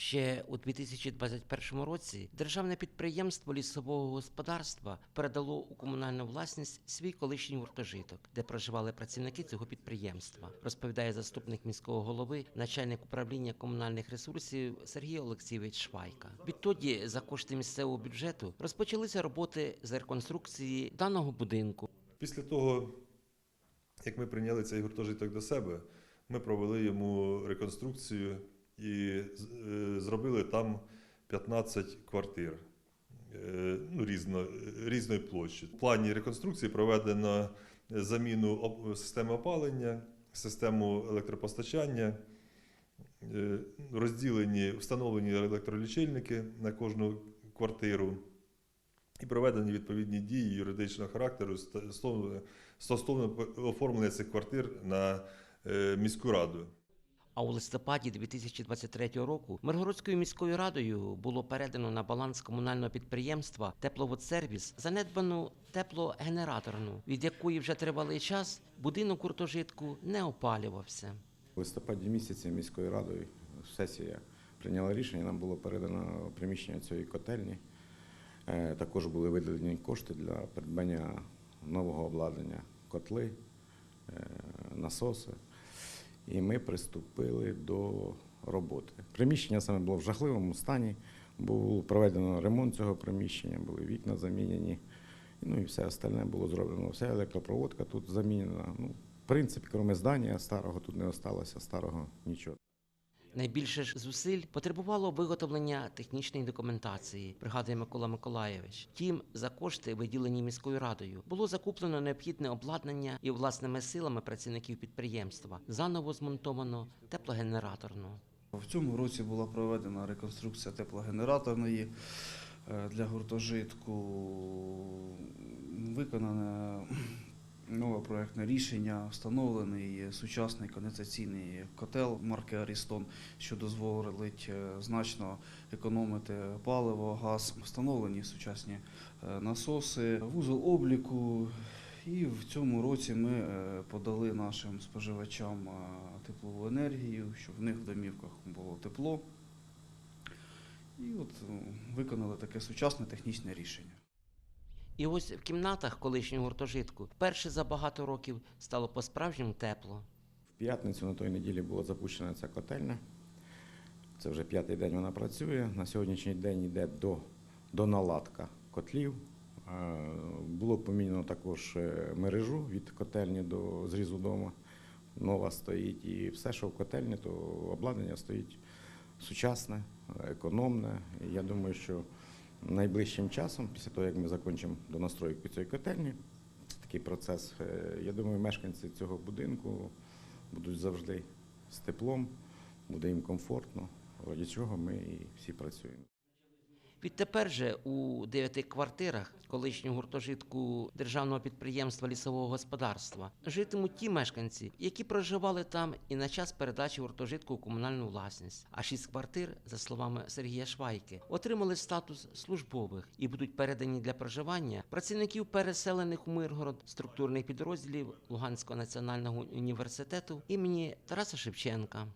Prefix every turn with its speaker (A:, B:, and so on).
A: Ще у 2021 році державне підприємство лісового господарства передало у комунальну власність свій колишній гуртожиток, де проживали працівники цього підприємства, розповідає заступник міського голови, начальник управління комунальних ресурсів Сергій Олексійович Швайка. Відтоді за кошти місцевого бюджету розпочалися роботи з реконструкції даного будинку.
B: Після того, як ми прийняли цей гуртожиток до себе, ми провели йому реконструкцію і е, зробили там 15 квартир е, ну, різно, різної площі. В плані реконструкції проведено заміну системи опалення, систему електропостачання, е, розділені, встановлені електролічильники на кожну квартиру. І проведені відповідні дії юридичного характеру стосовно оформлення цих квартир на міську раду.
A: А у листопаді 2023 року Миргородською міською радою було передано на баланс комунального підприємства Тепловодсервіс занедбану теплогенераторну, від якої вже тривалий час будинок гуртожитку не опалювався.
C: У листопаді місяці міською радою сесія прийняла рішення, нам було передано приміщення цієї котельні. Е, Також були виділені кошти для придбання нового обладнання, котли, е, насоси. І ми приступили до роботи. Приміщення саме було в жахливому стані. Було проведено ремонт цього приміщення, були вікна замінені. Ну і все остальне було зроблено. Вся електропроводка тут замінена. Ну, в принципі, крім здання старого, тут не осталося старого нічого.
A: Найбільше ж зусиль потребувало виготовлення технічної документації, пригадує Микола Миколаєвич. Втім, за кошти, виділені міською радою, було закуплено необхідне обладнання і власними силами працівників підприємства заново змонтовано теплогенераторну.
D: В цьому році була проведена реконструкція теплогенераторної е, для гуртожитку. Виконане нове проєктне рішення, встановлений сучасний конденсаційний котел марки Арістон, що дозволить е, значно економити паливо, газ, встановлені сучасні е, насоси, вузол обліку. І в цьому році ми е, подали нашим споживачам теплову енергію, щоб в них в домівках було тепло. І от е, виконали таке сучасне технічне рішення.
A: І ось в кімнатах колишнього гуртожитку вперше за багато років стало по-справжньому тепло.
C: В п'ятницю на той неділі була запущена ця котельня. Це вже п'ятий день вона працює. На сьогоднішній день йде до, до наладка котлів. Е, Було поміняно також е, мережу від котельні до зрізу дому. Нова стоїть. І все, що в котельні, то обладнання стоїть сучасне, економне. Я думаю, що найближчим часом, після того, як ми закінчимо донастройку цієї котельні, такий процес. е, Я думаю, мешканці цього будинку будуть завжди з теплом, буде їм комфортно, раді чого ми і всі працюємо.
A: Відтепер же у дев'яти квартирах колишнього гуртожитку державного підприємства лісового господарства житимуть ті мешканці, які проживали там і на час передачі гуртожитку у комунальну власність. А шість квартир, за словами Сергія Швайки, отримали статус службових і будуть передані для проживання працівників переселених у Миргород структурних підрозділів Луганського національного університету імені Тараса Шевченка.